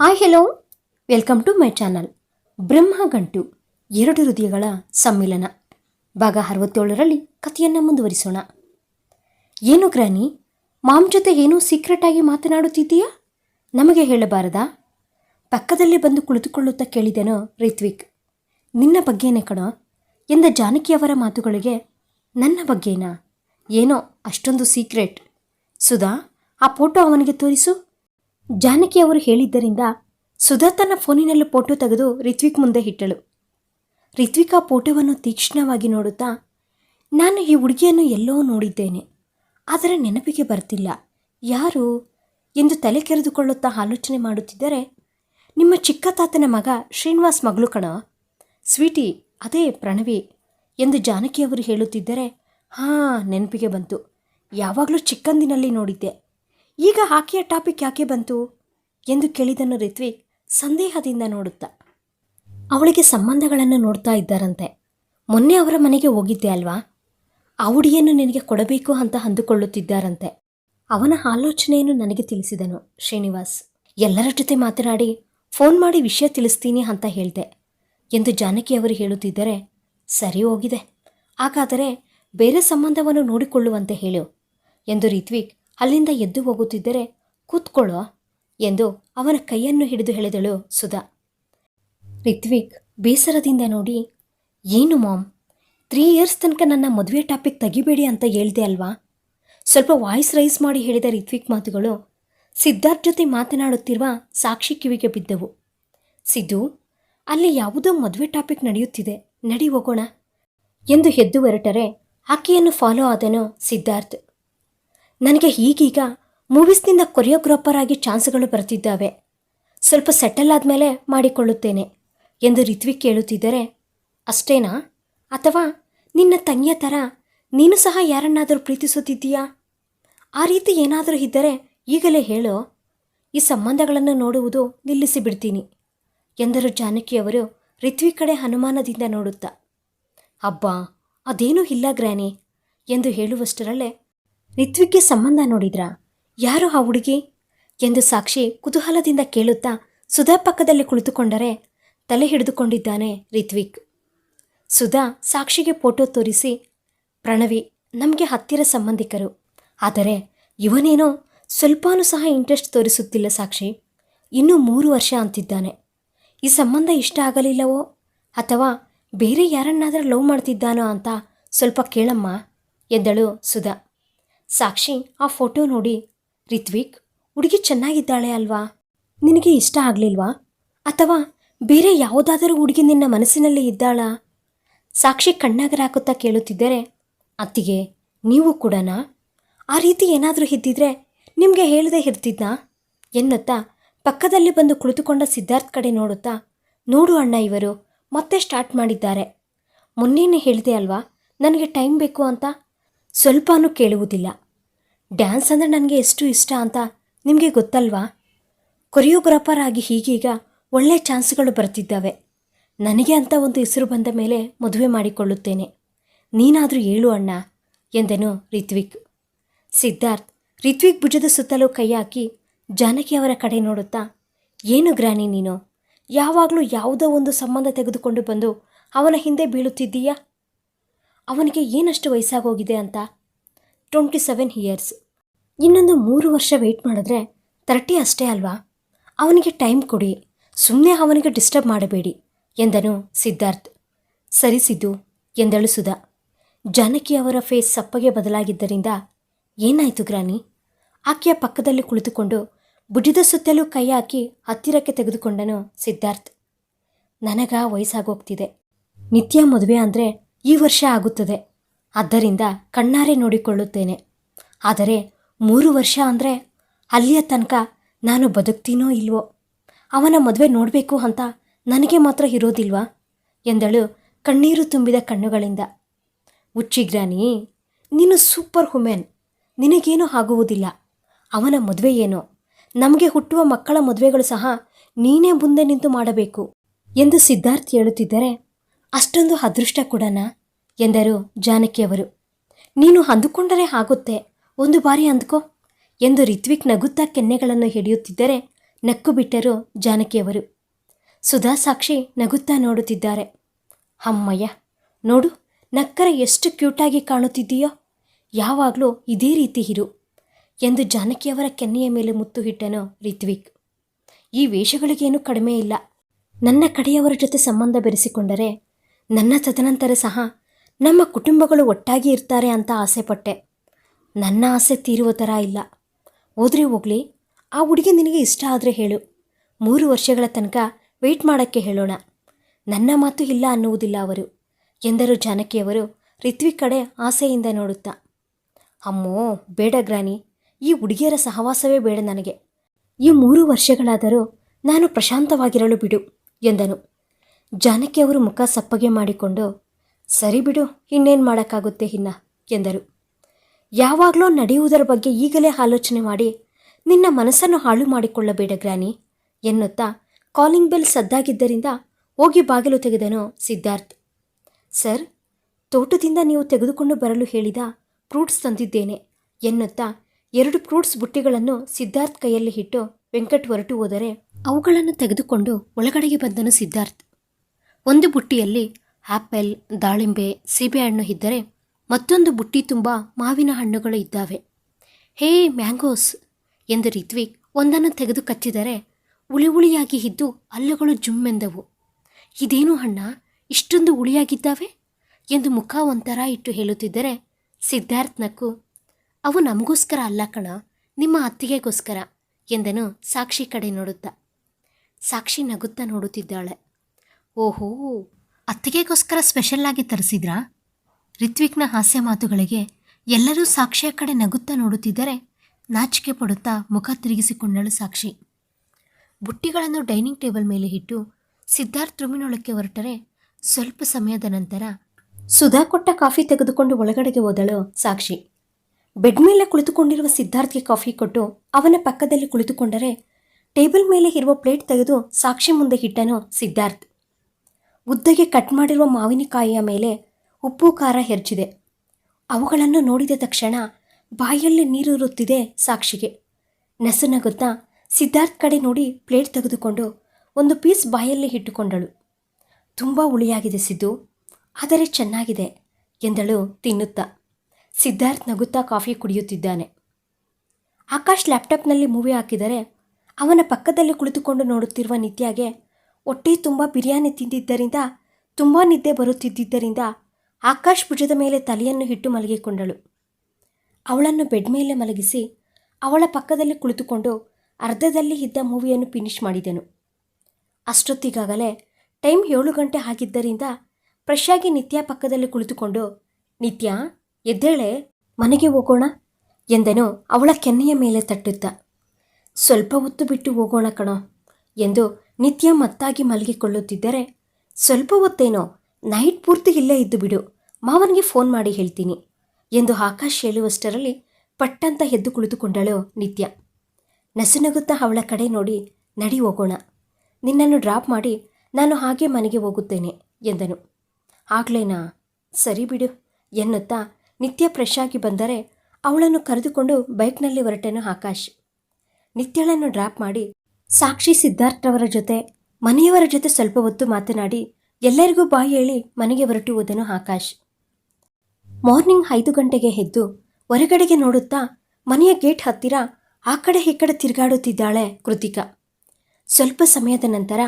Hi hello welcome to my channel Brahmagantu ಎರಡು ಹೃದಯಗಳ ಸಮ್ಮಿಲನ. ಭಾಗ ಅರವತ್ತೇಳರಲ್ಲಿ ಕಥೆಯನ್ನು ಮುಂದುವರಿಸೋಣ. ಏನು ಗ್ರಾನಿ, ಮಾಮ್ ಜೊತೆ ಏನೂ ಸೀಕ್ರೆಟಾಗಿ ಮಾತನಾಡುತ್ತಿದ್ದೀಯಾ? ನಮಗೆ ಹೇಳಬಾರದಾ? ಪಕ್ಕದಲ್ಲಿ ಬಂದು ಕುಳಿತುಕೊಳ್ಳುತ್ತಾ ಕೇಳಿದೆನೋ ರಿತ್ವಿಕ್. ನಿನ್ನ ಬಗ್ಗೆನೇ ಕಣೋ, ಎಂದ ಜಾನಕಿಯವರ ಮಾತುಗಳಿಗೆ ನನ್ನ ಬಗ್ಗೆನಾ? ಏನೋ ಅಷ್ಟೊಂದು ಸೀಕ್ರೆಟ್ ಸುಧಾ, ಆ ಫೋಟೋ ಅವನಿಗೆ ತೋರಿಸು. ಜಾನಕಿ ಅವರು ಹೇಳಿದ್ದರಿಂದ ಸುಧಾ ತನ್ನ ಫೋನಿನಲ್ಲಿ ಫೋಟೋ ತೆಗೆದು ರಿತ್ವಿಕ್ ಮುಂದೆ ಇಟ್ಟಳು. ರಿತ್ವಿಕ್ ಆ ಫೋಟೋವನ್ನು ತೀಕ್ಷ್ಣವಾಗಿ ನೋಡುತ್ತಾ, ನಾನು ಈ ಹುಡುಗಿಯನ್ನು ಎಲ್ಲೋ ನೋಡಿದ್ದೇನೆ, ಆದರೆ ನೆನಪಿಗೆ ಬರ್ತಿಲ್ಲ. ಯಾರು? ಎಂದು ತಲೆ ಕೆರೆದುಕೊಳ್ಳುತ್ತಾ ಆಲೋಚನೆ ಮಾಡುತ್ತಿದ್ದರೆ, ನಿಮ್ಮ ಚಿಕ್ಕ ತಾತನ ಮಗ ಶ್ರೀನಿವಾಸ್ ಮಗಳು ಕಣ. ಸ್ವೀಟಿ, ಅದೇ ಪ್ರಣವಿ ಎಂದು ಜಾನಕಿಯವರು ಹೇಳುತ್ತಿದ್ದರೆ, ಹಾಂ, ನೆನಪಿಗೆ ಬಂತು. ಯಾವಾಗಲೂ ಚಿಕ್ಕಂದಿನಲ್ಲಿ ನೋಡಿದ್ದೆ. ಈಗ ಹಾಕಿಯ ಟಾಪಿಕ್ ಯಾಕೆ ಬಂತು ಎಂದು ಕೇಳಿದನು ರಿತ್ವಿಕ್ ಸಂದೇಹದಿಂದ ನೋಡುತ್ತಾ. ಅವಳಿಗೆ ಸಂಬಂಧಗಳನ್ನು ನೋಡ್ತಾ ಇದ್ದಾರಂತೆ. ಮೊನ್ನೆ ಅವರ ಮನೆಗೆ ಹೋಗಿದ್ದೆ ಅಲ್ವಾ? ಆ ಹುಡಿಯನ್ನು ನಿನಗೆ ಕೊಡಬೇಕು ಅಂತ ಅಂದುಕೊಳ್ಳುತ್ತಿದ್ದಾರಂತೆ. ಅವನ ಆಲೋಚನೆಯನ್ನು ನನಗೆ ತಿಳಿಸಿದನು ಶ್ರೀನಿವಾಸ್. ಎಲ್ಲರ ಜೊತೆ ಮಾತನಾಡಿ, ಫೋನ್ ಮಾಡಿ ವಿಷಯ ತಿಳಿಸ್ತೀನಿ ಅಂತ ಹೇಳಿದೆ ಎಂದು ಜಾನಕಿಯವರು ಹೇಳುತ್ತಿದ್ದರೆ, ಸರಿ ಹೋಗಿದೆ. ಹಾಗಾದರೆ ಬೇರೆ ಸಂಬಂಧವನ್ನು ನೋಡಿಕೊಳ್ಳುವಂತೆ ಹೇಳು ಎಂದು ರಿತ್ವಿಕ್ ಅಲ್ಲಿಂದ ಎದ್ದು ಹೋಗುತ್ತಿದ್ದರೆ ಕೂತ್ಕೊಳ್ಳೋ ಎಂದು ಅವನ ಕೈಯನ್ನು ಹಿಡಿದು ಹೇಳಿದಳು ಸುಧಾ. ರಿತ್ವಿಕ್ ಬೇಸರದಿಂದ ನೋಡಿ, ಏನು ಮಾಮ್? ತ್ರೀ ಇಯರ್ಸ್ ತನಕ ನನ್ನ ಮದುವೆ ಟಾಪಿಕ್ ತೆಗಿಬೇಡಿ ಅಂತ ಹೇಳಿದೆ ಅಲ್ವಾ? ಸ್ವಲ್ಪ ವಾಯ್ಸ್ ರೈಸ್ ಮಾಡಿ ಹೇಳಿದ ರಿತ್ವಿಕ್ ಮಾತುಗಳು ಸಿದ್ಧಾರ್ಥ್ ಜೊತೆ ಮಾತನಾಡುತ್ತಿರುವ ಸಾಕ್ಷಿ ಕಿವಿಗೆ ಬಿದ್ದವು. ಸಿದ್ದು, ಅಲ್ಲಿ ಯಾವುದೋ ಮದುವೆ ಟಾಪಿಕ್ ನಡೆಯುತ್ತಿದೆ, ನಡಿ ಹೋಗೋಣ ಎಂದು ಎದ್ದು ಹೊರಟರೆ. ಆಕೆಯನ್ನು ಫಾಲೋ ಆದನು ಸಿದ್ಧಾರ್ಥ್. ನನಗೆ ಈಗೀಗ ಮೂವೀಸ್ನಿಂದ ಕೊರಿಯೋಗ್ರಾಫರ್ ಆಗಿ ಚಾನ್ಸ್ಗಳು ಬರ್ತಿದ್ದಾವೆ. ಸ್ವಲ್ಪ ಸೆಟಲ್ ಆದಮೇಲೆ ಮಾಡಿಕೊಳ್ಳುತ್ತೇನೆ ಎಂದು ರಿತ್ವಿಕ್ ಕೇಳುತ್ತಿದ್ದರೆ, ಅಷ್ಟೇನಾ? ಅಥವಾ ನಿನ್ನ ತಂಗಿಯ ಥರ ನೀನು ಸಹ ಯಾರನ್ನಾದರೂ ಪ್ರೀತಿಸುತ್ತಿದ್ದೀಯಾ? ಆ ರೀತಿ ಏನಾದರೂ ಇದ್ದರೆ ಈಗಲೇ ಹೇಳು. ಈ ಸಂಬಂಧಗಳನ್ನು ನೋಡುವುದು ನಿಲ್ಲಿಸಿಬಿಡ್ತೀನಿ ಎಂದರು ಜಾನಕಿಯವರು ರಿತ್ವಿಕ್ ಕಡೆ ಅನುಮಾನದಿಂದ ನೋಡುತ್ತಾ. ಅಬ್ಬಾ, ಅದೇನೂ ಇಲ್ಲ ಗ್ರಾನಿ ಎಂದು ಹೇಳುವಷ್ಟರಲ್ಲೇ ರಿತ್ವಿಕ್ಗೆ ಸಂಬಂಧ ನೋಡಿದ್ರಾ? ಯಾರು ಆ ಹುಡುಗಿ? ಎಂದು ಸಾಕ್ಷಿ ಕುತೂಹಲದಿಂದ ಕೇಳುತ್ತಾ ಸುಧಾ ಪಕ್ಕದಲ್ಲಿ ಕುಳಿತುಕೊಂಡರೆ ತಲೆ ಹಿಡಿದುಕೊಂಡಿದ್ದಾನೆ ರಿತ್ವಿಕ್. ಸುಧಾ ಸಾಕ್ಷಿಗೆ ಫೋಟೋ ತೋರಿಸಿ, ಪ್ರಣವಿ, ನಮಗೆ ಹತ್ತಿರ ಸಂಬಂಧಿಕರು. ಆದರೆ ಇವನೇನೋ ಸ್ವಲ್ಪನೂ ಸಹ ಇಂಟ್ರೆಸ್ಟ್ ತೋರಿಸುತ್ತಿಲ್ಲ ಸಾಕ್ಷಿ. ಇನ್ನೂ ಮೂರು ವರ್ಷ ಅಂತಿದ್ದಾನೆ. ಈ ಸಂಬಂಧ ಇಷ್ಟ ಆಗಲಿಲ್ಲವೋ? ಅಥವಾ ಬೇರೆ ಯಾರನ್ನಾದರೂ ಲವ್ ಮಾಡ್ತಿದ್ದಾನೋ ಅಂತ ಸ್ವಲ್ಪ ಕೇಳಮ್ಮ, ಎಂದಳು ಸುಧಾ. ಸಾಕ್ಷಿ ಆ ಫೋಟೋ ನೋಡಿ, ರಿತ್ವಿಕ್, ಹುಡುಗಿ ಚೆನ್ನಾಗಿದ್ದಾಳೆ ಅಲ್ವಾ? ನಿನಗೆ ಇಷ್ಟ ಆಗಲಿಲ್ವಾ? ಅಥವಾ ಬೇರೆ ಯಾವುದಾದರೂ ಹುಡುಗಿ ನಿನ್ನ ಮನಸ್ಸಿನಲ್ಲಿ ಇದ್ದಾಳಾ? ಸಾಕ್ಷಿ ಕಣ್ಣಾಗರಾಕುತ್ತಾ ಕೇಳುತ್ತಿದ್ದರೆ, ಅತ್ತಿಗೆ, ನೀವು ಕೂಡನಾ? ಆ ರೀತಿ ಏನಾದರೂ ಇದ್ದಿದ್ರೆ ನಿಮಗೆ ಹೇಳದೆ ಇರ್ತಿದ್ನಾ ಎನ್ನುತ್ತಾ ಪಕ್ಕದಲ್ಲಿ ಬಂದು ಕುಳಿತುಕೊಂಡ ಸಿದ್ಧಾರ್ಥ್ ಕಡೆ ನೋಡುತ್ತಾ, ನೋಡು ಅಣ್ಣ ಇವರು, ಮತ್ತೆ ಸ್ಟಾರ್ಟ್ ಮಾಡಿದ್ದಾರೆ. ಮೊನ್ನೆನೇ ಹೇಳಿದೆ ಅಲ್ವಾ, ನನಗೆ ಟೈಮ್ ಬೇಕು ಅಂತ? ಸ್ವಲ್ಪನೂ ಕೇಳುವುದಿಲ್ಲ. ಡ್ಯಾನ್ಸ್ ಅಂದರೆ ನನಗೆ ಎಷ್ಟು ಇಷ್ಟ ಅಂತ ನಿಮಗೆ ಗೊತ್ತಲ್ವಾ? ಕೊರಿಯೋಗ್ರಾಫರ್ ಆಗಿ ಹೀಗೀಗ ಒಳ್ಳೆ ಚಾನ್ಸ್ಗಳು ಬರ್ತಿದ್ದಾವೆ. ನನಗೆ ಅಂತ ಒಂದು ಹೆಸರು ಬಂದ ಮೇಲೆ ಮದುವೆ ಮಾಡಿಕೊಳ್ಳುತ್ತೇನೆ. ನೀನಾದರೂ ಹೇಳು ಅಣ್ಣ, ಎಂದನು ರಿತ್ವಿಕ್. ಸಿದ್ಧಾರ್ಥ್ ರಿತ್ವಿಕ್ ಭುಜದ ಸುತ್ತಲೂ ಕೈ ಹಾಕಿ ಜಾನಕಿ ಅವರ ಕಡೆ ನೋಡುತ್ತಾ, ಏನು ಗ್ರಾನಿ ನೀನು? ಯಾವಾಗಲೂ ಯಾವುದೋ ಒಂದು ಸಂಬಂಧ ತೆಗೆದುಕೊಂಡು ಬಂದು ಅವನ ಹಿಂದೆ ಬೀಳುತ್ತಿದ್ದೀಯಾ? ಅವನಿಗೆ ಏನಷ್ಟು ವಯಸ್ಸಾಗೋಗಿದೆ ಅಂತ? Twenty seven years. ಇನ್ನೊಂದು ಮೂರು ವರ್ಷ ವೆಯ್ಟ್ ಮಾಡಿದ್ರೆ ತರ್ಟಿ ಅಷ್ಟೇ ಅಲ್ವಾ? ಅವನಿಗೆ ಟೈಮ್ ಕೊಡಿ. ಸುಮ್ಮನೆ ಅವನಿಗೆ ಡಿಸ್ಟರ್ಬ್ ಮಾಡಬೇಡಿ, ಎಂದನು ಸಿದ್ಧಾರ್ಥ್. ಸರಿ ಸಿದ್ದು, ಎಂದಳು ಸುಧಾ. ಜಾನಕಿ ಅವರ ಫೇಸ್ ಸಪ್ಪಗೆ ಬದಲಾಗಿದ್ದರಿಂದ ಏನಾಯಿತು ಗ್ರಾನಿ? ಆಕೆಯ ಪಕ್ಕದಲ್ಲಿ ಕುಳಿತುಕೊಂಡು ಬುಡಿದ ಸುತ್ತಲೂ ಕೈ ಹಾಕಿ ಹತ್ತಿರಕ್ಕೆ ತೆಗೆದುಕೊಂಡನು ಸಿದ್ಧಾರ್ಥ್. ನನಗ ವಯಸ್ಸಾಗೋಗ್ತಿದೆ. ನಿತ್ಯ ಮದುವೆ ಅಂದರೆ ಈ ವರ್ಷ ಆಗುತ್ತದೆ. ಆದ್ದರಿಂದ ಕಣ್ಣಾರೆ ನೋಡಿಕೊಳ್ಳುತ್ತೇನೆ. ಆದರೆ ಮೂರು ವರ್ಷ ಅಂದರೆ ಅಲ್ಲಿಯ ತನಕ ನಾನು ಬದುಕ್ತೀನೋ ಇಲ್ವೋ? ಅವನ ಮದುವೆ ನೋಡಬೇಕು ಅಂತ ನನಗೆ ಮಾತ್ರ ಇರೋದಿಲ್ವಾ? ಎಂದಳು ಕಣ್ಣೀರು ತುಂಬಿದ ಕಣ್ಣುಗಳಿಂದ. ಉಚ್ಚಿಗ್ರಾನಿ ನೀನು ಸೂಪರ್ ಹುಮೆನ್ ನಿನಗೇನೂ ಆಗುವುದಿಲ್ಲ. ಅವನ ಮದುವೆ ಏನೋ? ನಮಗೆ ಹುಟ್ಟುವ ಮಕ್ಕಳ ಮದುವೆಗಳು ಸಹ ನೀನೇ ಮುಂದೆ ನಿಂತು ಮಾಡಬೇಕು ಎಂದು ಸಿದ್ಧಾರ್ಥ್ ಹೇಳುತ್ತಿದ್ದರೆ ಅಷ್ಟೊಂದು ಅದೃಷ್ಟ ಕೊಡೋಣ ಎಂದರು ಜಾನಕಿಯವರು. ನೀನು ಅಂದುಕೊಂಡರೆ ಆಗುತ್ತೆ. ಒಂದು ಬಾರಿ ಅಂದ್ಕೋ ಎಂದು ರಿತ್ವಿಕ್ ನಗುತ್ತಾ ಕೆನ್ನೆಗಳನ್ನು ಹಿಡಿಯುತ್ತಿದ್ದರೆ ನಕ್ಕು ಬಿಟ್ಟರು ಜಾನಕಿಯವರು. ಸುಧಾ ಸಾಕ್ಷಿ ನಗುತ್ತಾ ನೋಡುತ್ತಿದ್ದಾರೆ. ಅಮ್ಮಯ್ಯ, ನೋಡು, ನಕ್ಕರೆ ಎಷ್ಟು ಕ್ಯೂಟಾಗಿ ಕಾಣುತ್ತಿದ್ದೀಯೋ, ಯಾವಾಗಲೂ ಇದೇ ರೀತಿ ಇರು ಎಂದು ಜಾನಕಿಯವರ ಕೆನ್ನೆಯ ಮೇಲೆ ಮುತ್ತು ಇಟ್ಟನು ರಿತ್ವಿಕ್. ಈ ವೇಷಗಳಿಗೇನು ಕಡಿಮೆ ಇಲ್ಲ. ನನ್ನ ಕಡೆಯವರ ಜೊತೆ ಸಂಬಂಧ ಬೆರೆಸಿಕೊಂಡರೆ ನನ್ನ ತದನಂತರ ಸಹ ನಮ್ಮ ಕುಟುಂಬಗಳು ಒಟ್ಟಾಗಿ ಇರ್ತಾರೆ ಅಂತ ಆಸೆಪಟ್ಟೆ. ನನ್ನ ಆಸೆ ತೀರುವ ಥರ ಇಲ್ಲ. ಹೋದ್ರೆ ಹೋಗಲಿ, ಆ ಹುಡುಗಿ ನಿನಗೆ ಇಷ್ಟ ಆದರೆ ಹೇಳು. ಮೂರು ವರ್ಷಗಳ ತನಕ ವೆಯ್ಟ್ ಮಾಡೋಕ್ಕೆ ಹೇಳೋಣ. ನನ್ನ ಮಾತು ಇಲ್ಲ ಅನ್ನುವುದಿಲ್ಲ ಅವರು, ಎಂದರು ಜಾನಕಿಯವರು ರಿತ್ವಿಕ್ ಕಡೆ ಆಸೆಯಿಂದ ನೋಡುತ್ತಾ. ಅಮ್ಮೋ, ಬೇಡ ಗ್ರಾನಿ, ಈ ಹುಡುಗಿಯರ ಸಹವಾಸವೇ ಬೇಡ ನನಗೆ. ಈ ಮೂರು ವರ್ಷಗಳಾದರೂ ನಾನು ಪ್ರಶಾಂತವಾಗಿರಲು ಬಿಡು, ಎಂದನು. ಜಾನಕಿಯವರು ಮುಖ ಸಪ್ಪಗೆ ಮಾಡಿಕೊಂಡು, ಸರಿ ಬಿಡು, ಇನ್ನೇನು ಮಾಡೋಕ್ಕಾಗುತ್ತೆ ಇನ್ನ ಎಂದರು. ಯಾವಾಗಲೂ ನಡೆಯುವುದರ ಬಗ್ಗೆ ಈಗಲೇ ಆಲೋಚನೆ ಮಾಡಿ, ನಿನ್ನ ಮನಸ್ಸನ್ನು ಹಾಳು ಮಾಡಿಕೊಳ್ಳಬೇಡ ಗ್ರಾನಿ ಎನ್ನುತ್ತಾ ಕಾಲಿಂಗ್ ಬೆಲ್ ಸದ್ದಾಗಿದ್ದರಿಂದ ಹೋಗಿ ಬಾಗಿಲು ತೆಗೆದನು ಸಿದ್ಧಾರ್ಥ್. ಸರ್, ತೋಟದಿಂದ ನೀವು ತೆಗೆದುಕೊಂಡು ಬರಲು ಹೇಳಿದ ಫ್ರೂಟ್ಸ್ ತಂದಿದ್ದೇನೆ, ಎನ್ನುತ್ತಾ ಎರಡು ಫ್ರೂಟ್ಸ್ ಬುಟ್ಟಿಗಳನ್ನು ಸಿದ್ಧಾರ್ಥ್ ಕೈಯಲ್ಲಿ ಇಟ್ಟು ವೆಂಕಟ್ ಹೊರಟು ಹೋದರೆ, ಅವುಗಳನ್ನು ತೆಗೆದುಕೊಂಡು ಒಳಗಡೆಗೆ ಬಂದನು ಸಿದ್ಧಾರ್ಥ್. ಒಂದು ಬುಟ್ಟಿಯಲ್ಲಿ ಆಪಲ್, ದಾಳಿಂಬೆ ಸೀಬೆಹಣ್ಣು ಇದ್ದರೆ ಮತ್ತೊಂದು ಬುಟ್ಟಿ ತುಂಬ ಮಾವಿನ ಹಣ್ಣುಗಳು ಇದ್ದಾವೆ. Hey mangoes! ಎಂದು ರಿತ್ವಿಕ್ ಒಂದನ್ನು ತೆಗೆದು ಕಚ್ಚಿದರೆ ಉಳಿ ಉಳಿಯಾಗಿ ಇದ್ದು ಹಲ್ಲುಗಳು ಜುಮ್ಮೆಂದವು. ಇದೇನು ಹಣ್ಣ? ಇಷ್ಟೊಂದು ಉಳಿಯಾಗಿದ್ದಾವೆ ಎಂದು ಮುಖ ಒಂಥರ ಇಟ್ಟು ಹೇಳುತ್ತಿದ್ದರೆ ಸಿದ್ಧಾರ್ಥನಕ್ಕೂ, ಅವು ನಮಗೋಸ್ಕರ ಅಲ್ಲ ಕಣ, ನಿಮ್ಮ ಅತ್ತಿಗೆಗೋಸ್ಕರ ಎಂದನು ಸಾಕ್ಷಿ ಕಡೆ ನೋಡುತ್ತಾ. ಸಾಕ್ಷಿ ನಗುತ್ತಾ ನೋಡುತ್ತಿದ್ದಾಳೆ. ಓಹೋ, ಅತ್ತಿಗೆಗೋಸ್ಕರ ಸ್ಪೆಷಲ್ ಆಗಿ ತರಿಸಿದ್ರಾ? ರಿತ್ವಿಕ್ನ ಹಾಸ್ಯ ಮಾತುಗಳಿಗೆ ಎಲ್ಲರೂ ಸಾಕ್ಷಿಯ ಕಡೆ ನಗುತ್ತಾ ನೋಡುತ್ತಿದ್ದರೆ ನಾಚಿಕೆ ಪಡುತ್ತಾ ಮುಖ ತಿರುಗಿಸಿಕೊಂಡಳು ಸಾಕ್ಷಿ. ಬುಟ್ಟಿಗಳನ್ನು ಡೈನಿಂಗ್ ಟೇಬಲ್ ಮೇಲೆ ಇಟ್ಟು ಸಿದ್ಧಾರ್ಥ್ ರೂಮಿನೊಳಕ್ಕೆ ಹೊರಟರೆ ಸ್ವಲ್ಪ ಸಮಯದ ನಂತರ ಸುಧಾ ಕೊಟ್ಟ ಕಾಫಿ ತೆಗೆದುಕೊಂಡು ಒಳಗಡೆಗೆ ಹೋದಳು ಸಾಕ್ಷಿ. ಬೆಡ್ ಮೇಲೆ ಕುಳಿತುಕೊಂಡಿರುವ ಸಿದ್ಧಾರ್ಥ್ಗೆ ಕಾಫಿ ಕೊಟ್ಟು ಅವನ ಪಕ್ಕದಲ್ಲಿ ಕುಳಿತುಕೊಂಡರೆ ಟೇಬಲ್ ಮೇಲೆ ಇರುವ ಪ್ಲೇಟ್ ತೆಗೆದು ಸಾಕ್ಷಿ ಮುಂದೆ ಇಟ್ಟನು ಸಿದ್ಧಾರ್ಥ್. ಉದ್ದಗೆ ಕಟ್ ಮಾಡಿರುವ ಮಾವಿನಕಾಯಿಯ ಮೇಲೆ ಉಪ್ಪು ಖಾರ ಹೆರ್ಚಿದೆ. ಅವುಗಳನ್ನು ನೋಡಿದ ತಕ್ಷಣ ಬಾಯಲ್ಲಿ ನೀರುರುತ್ತಿದೆ ಸಾಕ್ಷಿಗೆ. ನಸುನಗುತ್ತಾ ಸಿದ್ಧಾರ್ಥ್ ಕಡೆ ನೋಡಿ ಪ್ಲೇಟ್ ತೆಗೆದುಕೊಂಡು ಒಂದು ಪೀಸ್ ಬಾಯಲ್ಲಿ ಇಟ್ಟುಕೊಂಡಳು. ತುಂಬ ಹುಳಿಯಾಗಿದೆ ಸಿದ್ದು, ಆದರೆ ಚೆನ್ನಾಗಿದೆ ಎಂದಳು ತಿನ್ನುತ್ತಾ. ಸಿದ್ಧಾರ್ಥ್ ನಗುತ್ತಾ ಕಾಫಿ ಕುಡಿಯುತ್ತಿದ್ದಾನೆ. ಆಕಾಶ್ ಲ್ಯಾಪ್ಟಾಪ್ನಲ್ಲಿ ಮೂವಿ ಹಾಕಿದರೆ ಅವನ ಪಕ್ಕದಲ್ಲಿ ಕುಳಿತುಕೊಂಡು ನೋಡುತ್ತಿರುವ ನಿತ್ಯಾಗೆ ಹೊಟ್ಟೆ ತುಂಬ ಬಿರಿಯಾನಿ ತಿಂದಿದ್ದರಿಂದ, ತುಂಬ ನಿದ್ದೆ ಬರುತ್ತಿದ್ದರಿಂದ ಆಕಾಶ್ ಭುಜದ ಮೇಲೆ ತಲೆಯನ್ನು ಇಟ್ಟು ಮಲಗಿಕೊಂಡಳು. ಅವಳನ್ನು ಬೆಡ್ ಮೇಲೆ ಮಲಗಿಸಿ ಅವಳ ಪಕ್ಕದಲ್ಲಿ ಕುಳಿತುಕೊಂಡು ಅರ್ಧದಲ್ಲಿ ಇದ್ದ ಮೂವಿಯನ್ನು ಫಿನಿಷ್ ಮಾಡಿದೆನು. ಅಷ್ಟೊತ್ತಿಗಾಗಲೇ ಟೈಮ್ ಏಳು ಗಂಟೆ ಆಗಿದ್ದರಿಂದ ಫ್ರೆಶ್ ಆಗಿ ನಿತ್ಯ ಪಕ್ಕದಲ್ಲಿ ಕುಳಿತುಕೊಂಡು, ನಿತ್ಯ, ಎದ್ದೇಳೆ, ಮನೆಗೆ ಹೋಗೋಣ? ಎಂದನು ಅವಳ ಕೆನ್ನೆಯ ಮೇಲೆ ತಟ್ಟುತ್ತ. ಸ್ವಲ್ಪ ಹೊತ್ತು ಬಿಟ್ಟು ಹೋಗೋಣ ಕಣೋ ಎಂದು ನಿತ್ಯ ಮತ್ತಾಗಿ ಮಲಗಿಕೊಳ್ಳುತ್ತಿದ್ದರೆ, ಸ್ವಲ್ಪ ಹೊತ್ತೇನೋ ನೈಟ್ ಪೂರ್ತಿ ಇಲ್ಲೇ ಇದ್ದು ಬಿಡು, ಮಾವನಿಗೆ ಫೋನ್ ಮಾಡಿ ಹೇಳ್ತೀನಿ ಎಂದು ಆಕಾಶ್ ಹೇಳುವಷ್ಟರಲ್ಲಿ ಪಟ್ಟಂತ ಎದ್ದು ಕುಳಿತುಕೊಂಡಳು ನಿತ್ಯ. ನಸುನಗುತ್ತಾ ಅವಳ ಕಡೆ ನೋಡಿ ನಡಿ ಹೋಗೋಣ, ನಿನ್ನನ್ನು ಡ್ರಾಪ್ ಮಾಡಿ ನಾನು ಹಾಗೆ ಮನೆಗೆ ಹೋಗುತ್ತೇನೆ ಎಂದನು. ಆಗ್ಲೇನಾ? ಸರಿ ಬಿಡು ಎನ್ನುತ್ತಾ ನಿತ್ಯ ಫ್ರೆಶ್ ಆಗಿ ಬಂದರೆ ಅವಳನ್ನು ಕರೆದುಕೊಂಡು ಬೈಕ್ನಲ್ಲಿ ಹೊರಟನು ಆಕಾಶ್. ನಿತ್ಯಳನ್ನು ಡ್ರಾಪ್ ಮಾಡಿ ಸಾಕ್ಷಿ ಸಿದ್ಧಾರ್ಥರವರ ಜೊತೆ, ಮನೆಯವರ ಜೊತೆ ಸ್ವಲ್ಪ ಹೊತ್ತು ಮಾತನಾಡಿ ಎಲ್ಲರಿಗೂ ಬಾಯಿ ಹೇಳಿ ಮನೆಗೆ ಹೊರಟುವುದನ್ನು ಆಕಾಶ್. ಮಾರ್ನಿಂಗ್ ಐದು ಗಂಟೆಗೆ ಎದ್ದು ಹೊರಗಡೆಗೆ ನೋಡುತ್ತಾ ಮನೆಯ ಗೇಟ್ ಹತ್ತಿರ ಆ ಕಡೆ ಈ ಕಡೆ ತಿರುಗಾಡುತ್ತಿದ್ದಾಳೆ ಕೃತಿಕಾ. ಸ್ವಲ್ಪ ಸಮಯದ ನಂತರ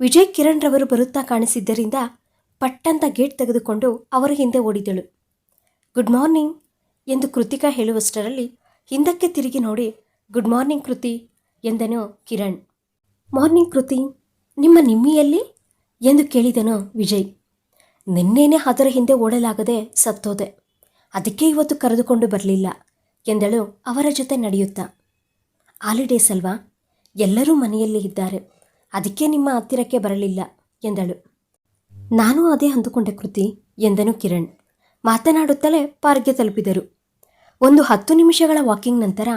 ವಿಜಯ್ ಕಿರಣ್ ರವರು ಬರುತ್ತಾ ಕಾಣಿಸಿದ್ದರಿಂದ ಪಟ್ಟಂತ ಗೇಟ್ ತೆಗೆದುಕೊಂಡು ಅವರ ಹಿಂದೆ ಓಡಿದಳು. ಗುಡ್ ಮಾರ್ನಿಂಗ್ ಎಂದು ಕೃತಿಕಾ ಹೇಳುವಷ್ಟರಲ್ಲಿ ಹಿಂದಕ್ಕೆ ತಿರುಗಿ ನೋಡಿ, ಗುಡ್ ಮಾರ್ನಿಂಗ್ ಕೃತಿ ಎಂದನು ಕಿರಣ್. ಮಾರ್ನಿಂಗ್ ಕೃತಿ, ನಿಮ್ಮ ನಿಮ್ಮಿಯಲ್ಲಿ? ಎಂದು ಕೇಳಿದನು ವಿಜಯ್. ನಿನ್ನೇನೆ ಅದರ ಹಿಂದೆ ಓಡಲಾಗದೆ ಸತ್ತೋದೆ. ಅದಕ್ಕೆ ಇವತ್ತು ಕರೆದುಕೊಂಡು ಬರಲಿಲ್ಲ, ಎಂದಳು ಅವರ ಜೊತೆ ನಡೆಯುತ್ತಾ. ಹಾಲಿಡೇಸ್ ಅಲ್ವಾ ಎಲ್ಲರೂ ಮನೆಯಲ್ಲಿ ಇದ್ದಾರೆ. ಅದಕ್ಕೆ ನಿಮ್ಮ ಹತ್ತಿರಕ್ಕೆ ಬರಲಿಲ್ಲ, ಎಂದಳು. ನಾನು ಅದೇ ಅಂದುಕೊಂಡೆ ಕೃತಿ, ಎಂದನು ಕಿರಣ್. ಮಾತನಾಡುತ್ತಲೇ ಪಾರ್ಕ್ಗೆ ತಲುಪಿದರು. ಒಂದು ಹತ್ತು ನಿಮಿಷಗಳ ವಾಕಿಂಗ್ ನಂತರ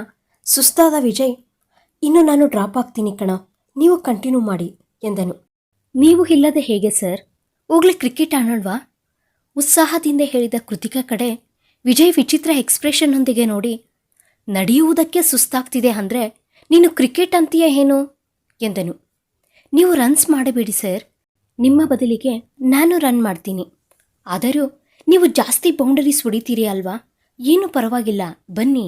ಸುಸ್ತಾದ ವಿಜಯ್ ಇನ್ನು ನಾನು ಡ್ರಾಪ್ ಆಗ್ತೀನಿ ಕಣ. ನೀವು ಕಂಟಿನ್ಯೂ ಮಾಡಿ ಎಂದನು. ನೀವು ಇಲ್ಲದೆ ಹೇಗೆ ಸರ್? ಹೋಗ್ಲಿ ಕ್ರಿಕೆಟ್ ಆಡೋಣವಾ? ಉತ್ಸಾಹದಿಂದ ಹೇಳಿದ ಕೃತಿಕಾ ಕಡೆ ವಿಜಯ್ ವಿಚಿತ್ರ ಎಕ್ಸ್ಪ್ರೆಷನ್ನೊಂದಿಗೆ ನೋಡಿ, ನಡೆಯುವುದಕ್ಕೆ ಸುಸ್ತಾಗ್ತಿದೆ ಅಂದರೆ ನೀನು ಕ್ರಿಕೆಟ್ ಅಂತೀಯ ಏನು? ಎಂದನು. ನೀವು ರನ್ಸ್ ಮಾಡಬೇಡಿ ಸರ್. ನಿಮ್ಮ ಬದಲಿಗೆ ನಾನು ರನ್ ಮಾಡ್ತೀನಿ. ಆದರೂ ನೀವು ಜಾಸ್ತಿ ಬೌಂಡರೀಸ್ ಹೊಡಿತೀರಿ ಅಲ್ವಾ? ಏನೂ ಪರವಾಗಿಲ್ಲ. ಬನ್ನಿ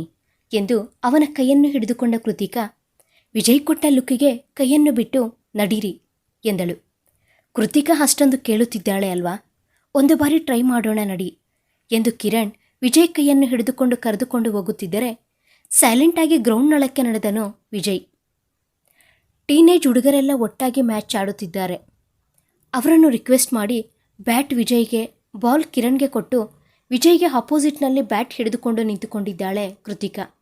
ಎಂದು ಅವನ ಕೈಯನ್ನು ಹಿಡಿದುಕೊಂಡ ಕೃತಿಕಾ ವಿಜಯ್ ಕೊಟ್ಟ ಲುಕ್ಕಿಗೆ ಕೈಯನ್ನು ಬಿಟ್ಟು ನಡೀರಿ ಎಂದಳು. ಕೃತಿಕಾ ಅಷ್ಟೊಂದು ಕೇಳುತ್ತಿದ್ದಾಳೆ ಅಲ್ವಾ? ಒಂದು ಬಾರಿ ಟ್ರೈ ಮಾಡೋಣ ನಡಿ ಎಂದು ಕಿರಣ್ ವಿಜಯ್ ಕೈಯನ್ನು ಹಿಡಿದುಕೊಂಡು ಕರೆದುಕೊಂಡು ಹೋಗುತ್ತಿದ್ದರೆ ಸೈಲೆಂಟಾಗಿ ಗ್ರೌಂಡ್ನೊಳಕ್ಕೆ ನಡೆದನು ವಿಜಯ್. ಟೀನೇಜ್ ಹುಡುಗರೆಲ್ಲ ಒಟ್ಟಾಗಿ ಮ್ಯಾಚ್ ಆಡುತ್ತಿದ್ದಾರೆ. ಅವರನ್ನು ರಿಕ್ವೆಸ್ಟ್ ಮಾಡಿ ಬ್ಯಾಟ್ ವಿಜಯ್ಗೆ, ಬಾಲ್ ಕಿರಣ್ಗೆ ಕೊಟ್ಟು ವಿಜಯ್ಗೆ ಅಪೋಸಿಟ್ನಲ್ಲಿ ಬ್ಯಾಟ್ ಹಿಡಿದುಕೊಂಡು ನಿಂತುಕೊಂಡಿದ್ದಾಳೆ ಕೃತಿಕಾ.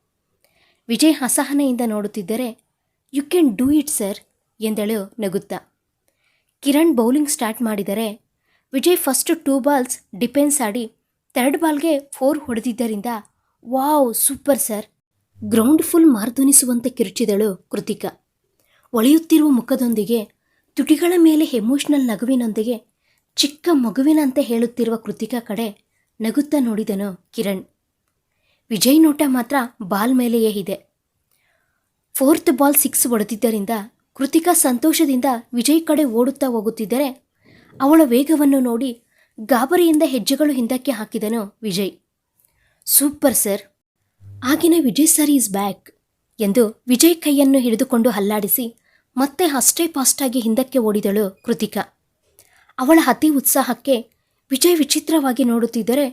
ವಿಜಯ್ ಅಸಹನೆಯಿಂದ ನೋಡುತ್ತಿದ್ದರೆ you can do it sir ಎಂದಳು ನಗುತ್ತಾ. ಕಿರಣ್ ಬೌಲಿಂಗ್ ಸ್ಟಾರ್ಟ್ ಮಾಡಿದರೆ Vijay first two balls defence ಆಡಿ ಥರ್ಡ್ ಬಾಲ್ಗೆ ಫೋರ್ ಹೊಡೆದಿದ್ದರಿಂದ wow super sir ground full ಮಾರ್ಧ್ವನಿಸುವಂತೆ ಕಿರುಚಿದಳು ಕೃತಿಕಾ. ಒಳೆಯುತ್ತಿರುವ ಮುಖದೊಂದಿಗೆ ತುಟಿಗಳ ಮೇಲೆ ಎಮೋಷ್ನಲ್ ನಗುವಿನೊಂದಿಗೆ ಚಿಕ್ಕ ಮಗುವಿನಂತೆ ಹೇಳುತ್ತಿರುವ ಕೃತಿಕಾ ಕಡೆ ನಗುತ್ತಾ ನೋಡಿದನು ಕಿರಣ್. ವಿಜಯ್ ನೋಟ ಮಾತ್ರ ಬಾಲ್ ಮೇಲೆಯೇ ಇದೆ. ಫೋರ್ತ್ ಬಾಲ್ ಸಿಕ್ಸ್ ಹೊಡೆದಿದ್ದರಿಂದ ಕೃತಿಕಾ ಸಂತೋಷದಿಂದ ವಿಜಯ್ ಕಡೆ ಓಡುತ್ತಾ ಹೋಗುತ್ತಿದ್ದರೆ ಅವಳ ವೇಗವನ್ನು ನೋಡಿ ಗಾಬರಿಯಿಂದ ಹೆಜ್ಜೆಗಳು ಹಿಂದಕ್ಕೆ ಹಾಕಿದನು ವಿಜಯ್. Super sir. ಆಗಿನ ವಿಜಯ್ ಸರ್ ಈಸ್ ಬ್ಯಾಕ್ ಎಂದು ವಿಜಯ್ ಕೈಯನ್ನು ಹಿಡಿದುಕೊಂಡು ಹಲ್ಲಾಡಿಸಿ ಮತ್ತೆ ಅಷ್ಟೇ ಫಾಸ್ಟಾಗಿ ಹಿಂದಕ್ಕೆ ಓಡಿದಳು ಕೃತಿಕಾ. ಅವಳ ಅತಿ ಉತ್ಸಾಹಕ್ಕೆ ವಿಜಯ್ ವಿಚಿತ್ರವಾಗಿ ನೋಡುತ್ತಿದ್ದರೆ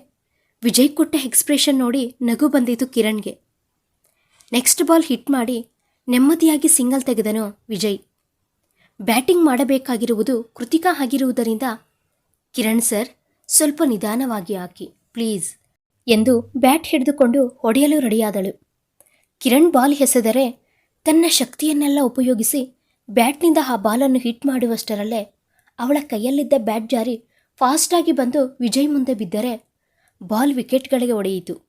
ವಿಜಯ್ ಕೊಟ್ಟ ಎಕ್ಸ್ಪ್ರೆಷನ್ ನೋಡಿ ನಗು ಬಂದಿತು ಕಿರಣ್ಗೆ. ನೆಕ್ಸ್ಟ್ ಬಾಲ್ ಹಿಟ್ ಮಾಡಿ ನೆಮ್ಮದಿಯಾಗಿ ಸಿಂಗಲ್ ತೆಗೆದನು ವಿಜಯ್. ಬ್ಯಾಟಿಂಗ್ ಮಾಡಬೇಕಾಗಿರುವುದು ಕೃತಿಕಾ ಆಗಿರುವುದರಿಂದ, ಕಿರಣ್ ಸರ್, ಸ್ವಲ್ಪ ನಿಧಾನವಾಗಿ ಹಾಕಿ, ಪ್ಲೀಸ್, ಎಂದು ಬ್ಯಾಟ್ ಹಿಡಿದುಕೊಂಡು ಹೊಡೆಯಲು ರೆಡಿಯಾದಳು. ಕಿರಣ್ ಬಾಲ್ ಎಸೆದರೆ ತನ್ನ ಶಕ್ತಿಯನ್ನೆಲ್ಲ ಉಪಯೋಗಿಸಿ ಬ್ಯಾಟ್ನಿಂದ ಆ ಬಾಲನ್ನು ಹಿಟ್ ಮಾಡುವಷ್ಟರಲ್ಲೇ ಅವಳ ಕೈಯಲ್ಲಿದ್ದ ಬ್ಯಾಟ್ ಜಾರಿ ಫಾಸ್ಟಾಗಿ ಬಂದು ವಿಜಯ್ ಮುಂದೆ ಬಿದ್ದರೆ ಬಾಲ್ ವಿಕೆಟ್ಗಳಿಗೆ ಒಡೆಯಿತು.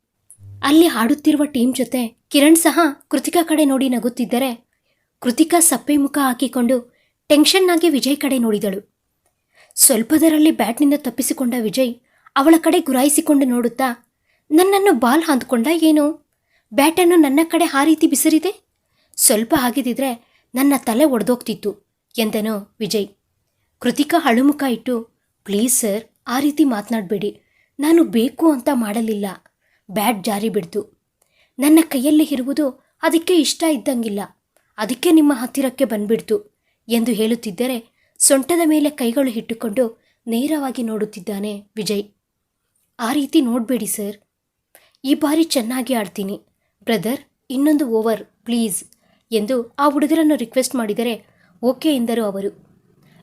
ಅಲ್ಲಿ ಆಡುತ್ತಿರುವ ಟೀಮ್ ಜೊತೆ ಕಿರಣ್ ಸಹ ಕೃತಿಕಾ ಕಡೆ ನೋಡಿ ನಗುತ್ತಿದ್ದರೆ ಕೃತಿಕಾ ಸಪ್ಪೆ ಮುಖ ಹಾಕಿಕೊಂಡು ಟೆನ್ಷನ್ನಾಗಿ ವಿಜಯ್ ಕಡೆ ನೋಡಿದಳು. ಸ್ವಲ್ಪದರಲ್ಲಿ ಬ್ಯಾಟ್ನಿಂದ ತಪ್ಪಿಸಿಕೊಂಡ ವಿಜಯ್ ಅವಳ ಕಡೆ ಗುರಾಯಿಸಿಕೊಂಡು ನೋಡುತ್ತಾ, ನನ್ನನ್ನು ಬಾಲ್ ಹಾಂದ್ಕೊಂಡ ಏನು? ಬ್ಯಾಟನ್ನು ನನ್ನ ಕಡೆ ಆ ರೀತಿ ಬಿಸಿರಿದೆ? ಸ್ವಲ್ಪ ಆಗಿದಿದ್ರೆ ನನ್ನ ತಲೆ ಒಡೆದೋಗ್ತಿತ್ತು ಎಂದನು ವಿಜಯ್. ಕೃತಿಕಾ ಹಳುಮುಖ ಇಟ್ಟು, ಪ್ಲೀಸ್ ಸರ್, ಆ ರೀತಿ ಮಾತನಾಡಬೇಡಿ. ನಾನು ಬೇಕು ಅಂತ ಮಾಡಲಿಲ್ಲ. ಬ್ಯಾಟ್ ಜಾರಿ ಬಿಡ್ತು ನನ್ನ ಕೈಯಲ್ಲಿ ಇರುವುದು ಅದಕ್ಕೆ ಇಷ್ಟ ಇದ್ದಂಗಿಲ್ಲ. ಅದಕ್ಕೆ ನಿಮ್ಮ ಹತ್ತಿರಕ್ಕೆ ಬಂದ್ಬಿಡ್ತು ಎಂದು ಹೇಳುತ್ತಿದ್ದರೆ ಸೊಂಟದ ಮೇಲೆ ಕೈಗಳು ಇಟ್ಟುಕೊಂಡು ನೇರವಾಗಿ ನೋಡುತ್ತಿದ್ದಾನೆ ವಿಜಯ್. ಆ ರೀತಿ ನೋಡಬೇಡಿ ಸರ್. ಈ ಬಾರಿ ಚೆನ್ನಾಗಿ ಆಡ್ತೀನಿ. ಬ್ರದರ್, ಇನ್ನೊಂದು ಓವರ್, ಪ್ಲೀಸ್ ಎಂದು ಆ ಹುಡುಗರನ್ನು ರಿಕ್ವೆಸ್ಟ್ ಮಾಡಿದರೆ ಓಕೆ ಎಂದರು ಅವರು.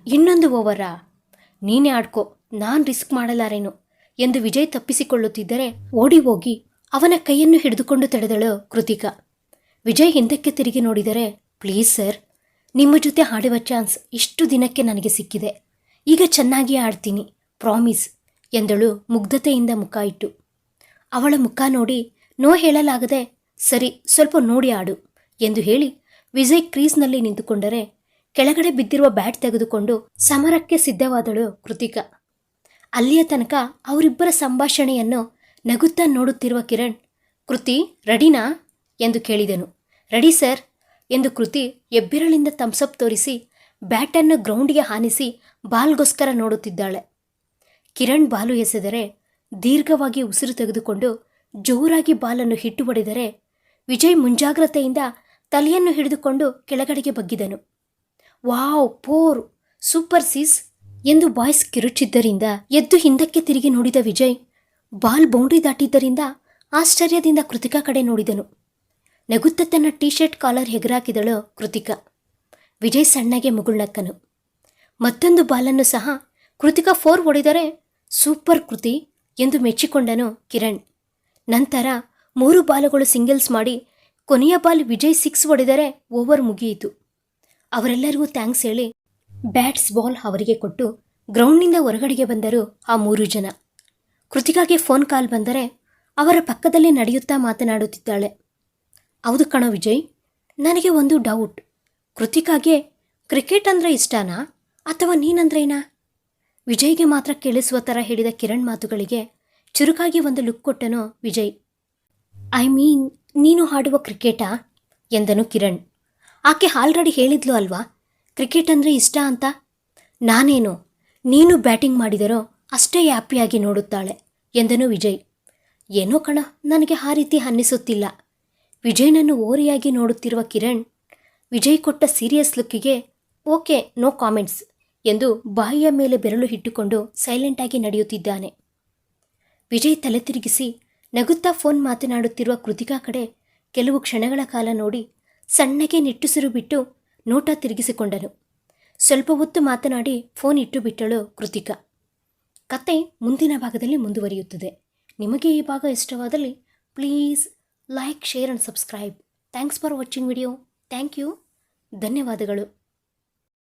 ಇನ್ನೊಂದು ಓವರಾ? ನೀನೇ ಆಡ್ಕೋ. ನಾನು ರಿಸ್ಕ್ ಮಾಡಲಾರೇನು? ಎಂದು ವಿಜಯ್ ತಪ್ಪಿಸಿಕೊಳ್ಳುತ್ತಿದ್ದರೆ ಓಡಿ ಹೋಗಿ ಅವನ ಕೈಯನ್ನು ಹಿಡಿದುಕೊಂಡು ತಡೆದಳು ಕೃತಿಕಾ. ವಿಜಯ್ ಹಿಂದಕ್ಕೆ ತಿರುಗಿ ನೋಡಿದರೆ, ಪ್ಲೀಸ್ ಸರ್, ನಿಮ್ಮ ಜೊತೆ ಹಾಡುವ ಚಾನ್ಸ್ ಇಷ್ಟು ದಿನಕ್ಕೆ ನನಗೆ ಸಿಕ್ಕಿದೆ. ಈಗ ಚೆನ್ನಾಗಿ ಆಡ್ತೀನಿ ಪ್ರಾಮಿಸ್, ಎಂದಳು ಮುಗ್ಧತೆಯಿಂದ ಮುಖ ಇಟ್ಟು. ಅವಳ ಮುಖ ನೋಡಿ, ನೋ ಹೇಳಲಾಗದೆ, ಸರಿ, ಸ್ವಲ್ಪ ನೋಡಿ ಆಡು ಎಂದು ಹೇಳಿ ವಿಜಯ್ ಕ್ರೀಸ್ನಲ್ಲಿ ನಿಂತುಕೊಂಡರೆ, ಕೆಳಗಡೆ ಬಿದ್ದಿರುವ ಬ್ಯಾಟ್ ತೆಗೆದುಕೊಂಡು ಸಮರಕ್ಕೆ ಸಿದ್ಧವಾದಳು ಕೃತಿಕಾ. ಅಲ್ಲಿಯ ತನಕ ಅವರಿಬ್ಬರ ಸಂಭಾಷಣೆಯನ್ನು ನಗುತ್ತಾ ನೋಡುತ್ತಿರುವ ಕಿರಣ್, ಕೃತಿ, ರೆಡಿನಾ? ಎಂದು ಕೇಳಿದನು. ರೆಡಿ ಸರ್, ಎಂದು ಕೃತಿ ಎಬ್ಬೆರಳಿಂದ ಥಮ್ಸಪ್ ತೋರಿಸಿ ಬ್ಯಾಟನ್ನು ಗ್ರೌಂಡಿಗೆ ಹಾನಿಸಿ ಬಾಲ್ಗೋಸ್ಕರ ನೋಡುತ್ತಿದ್ದಾಳೆ. ಕಿರಣ್ ಬಾಲು ಎಸೆದರೆ ದೀರ್ಘವಾಗಿ ಉಸಿರು ತೆಗೆದುಕೊಂಡು ಜೋರಾಗಿ ಬಾಲನ್ನು ಹಿಟ್ಟು ಹೊಡೆದರೆ ವಿಜಯ್ ಮುಂಜಾಗ್ರತೆಯಿಂದ ತಲೆಯನ್ನು ಹಿಡಿದುಕೊಂಡು ಕೆಳಗಡೆಗೆ ಬಗ್ಗಿದನು. Wow, four, super sis! ಎಂದು ಬಾಯ್ಸ್ ಕಿರುಚಿದ್ದರಿಂದ ಎದ್ದು ಹಿಂದಕ್ಕೆ ತಿರುಗಿ ನೋಡಿದ ವಿಜಯ್, ಬಾಲ್ ಬೌಂಡ್ರಿ ದಾಟಿದ್ದರಿಂದ ಆಶ್ಚರ್ಯದಿಂದ ಕೃತಿಕಾ ಕಡೆ ನೋಡಿದನು. ನಗುತ್ತ ತನ್ನ ಟೀ ಶರ್ಟ್ ಕಾಲರ್ ಹೆಗರಾಕಿದಳು ಕೃತಿಕಾ. ವಿಜಯ್ ಸಣ್ಣಗೆ ಮುಗುಳ್ನಕ್ಕನು. ಮತ್ತೊಂದು ಬಾಲನ್ನು ಸಹ ಕೃತಿಕಾ ಫೋರ್ ಹೊಡೆದರೆ ಸೂಪರ್ ಕೃತಿ ಎಂದು ಮೆಚ್ಚಿಕೊಂಡನು ಕಿರಣ್. ನಂತರ ಮೂರು ಬಾಲುಗಳು ಸಿಂಗಲ್ಸ್ ಮಾಡಿ ಕೊನೆಯ ಬಾಲ್ ವಿಜಯ್ ಸಿಕ್ಸ್ ಹೊಡೆದರೆ ಓವರ್ ಮುಗಿಯಿತು. ಅವರೆಲ್ಲರಿಗೂ ಥ್ಯಾಂಕ್ಸ್ ಹೇಳಿ ಬ್ಯಾಟ್ಸ್ ಬಾಲ್ ಅವರಿಗೆ ಕೊಟ್ಟು ಗ್ರೌಂಡ್ನಿಂದ ಹೊರಗಡೆಗೆ ಬಂದರು ಆ ಮೂರು ಜನ. ಕೃತಿಕಾಗೆ ಫೋನ್ ಕಾಲ್ ಬಂದರೆ ಅವರ ಪಕ್ಕದಲ್ಲಿ ನಡೆಯುತ್ತಾ ಮಾತನಾಡುತ್ತಿದ್ದಾಳೆ. ಹೌದು ಕಣೋ ವಿಜಯ್, ನನಗೆ ಒಂದು ಡೌಟ್. ಕೃತಿಕಾಗೆ ಕ್ರಿಕೆಟ್ ಅಂದರೆ ಇಷ್ಟನಾ? ಅಥವಾ ನೀನಂದ್ರೇನಾ? ವಿಜಯ್ಗೆ ಮಾತ್ರ ಕೇಳಿಸುವ ಥರ ಹೇಳಿದ ಕಿರಣ್ ಮಾತುಗಳಿಗೆ ಚುರುಕಾಗಿ ಒಂದು ಲುಕ್ ಕೊಟ್ಟನು ವಿಜಯ್. ಐ ಮೀನ್, ನೀನು ಹಾಡುವ ಕ್ರಿಕೆಟಾ? ಎಂದನು ಕಿರಣ್. ಆಕೆ ಆಲ್ರೆಡಿ ಹೇಳಿದ್ಲು ಅಲ್ವಾ? ಕ್ರಿಕೆಟ್ ಅಂದರೆ ಇಷ್ಟ ಅಂತ? ನಾನೇನು? ನೀನು ಬ್ಯಾಟಿಂಗ್ ಮಾಡಿದರೋ ಅಷ್ಟೇ ಹ್ಯಾಪಿಯಾಗಿ ನೋಡುತ್ತಾಳೆ ಎಂದನು ವಿಜಯ್. ಏನೋ ಕಣ, ನನಗೆ ಆ ರೀತಿ ಅನ್ನಿಸುತ್ತಿಲ್ಲ. ವಿಜಯ್ನನ್ನು ಓರಿಯಾಗಿ ನೋಡುತ್ತಿರುವ ಕಿರಣ್, ವಿಜಯ್ ಕೊಟ್ಟ ಸೀರಿಯಸ್ ಲುಕ್ಕಿಗೆ, ಓಕೆ, ನೋ ಕಾಮೆಂಟ್ಸ್ ಎಂದು ಬಾಯಿಯ ಮೇಲೆ ಬೆರಳು ಇಟ್ಟುಕೊಂಡು ಸೈಲೆಂಟಾಗಿ ನಡೆಯುತ್ತಿದ್ದಾನೆ. ವಿಜಯ್ ತಲೆ ತಿರುಗಿಸಿ ನಗುತ್ತಾ ಫೋನ್ ಮಾತನಾಡುತ್ತಿರುವ ಕೃತಿಕಾ ಕಡೆ ಕೆಲವು ಕ್ಷಣಗಳ ಕಾಲ ನೋಡಿ ಸಣ್ಣಗೆ ನಿಟ್ಟುಸಿರು ಬಿಟ್ಟು ನೋಟ ತಿರುಗಿಸಿಕೊಂಡನು. ಸ್ವಲ್ಪ ಹೊತ್ತು ಮಾತನಾಡಿ ಫೋನ್ ಇಟ್ಟು ಬಿಟ್ಟಳು ಕೃತಿಕಾ. ಕತೆ ಮುಂದಿನ ಭಾಗದಲ್ಲಿ ಮುಂದುವರಿಯುತ್ತದೆ. ನಿಮಗೆ ಈ ಭಾಗ ಇಷ್ಟವಾದಲ್ಲಿ please like, share and subscribe. Thanks for watching video. Thank you. ಧನ್ಯವಾದಗಳು.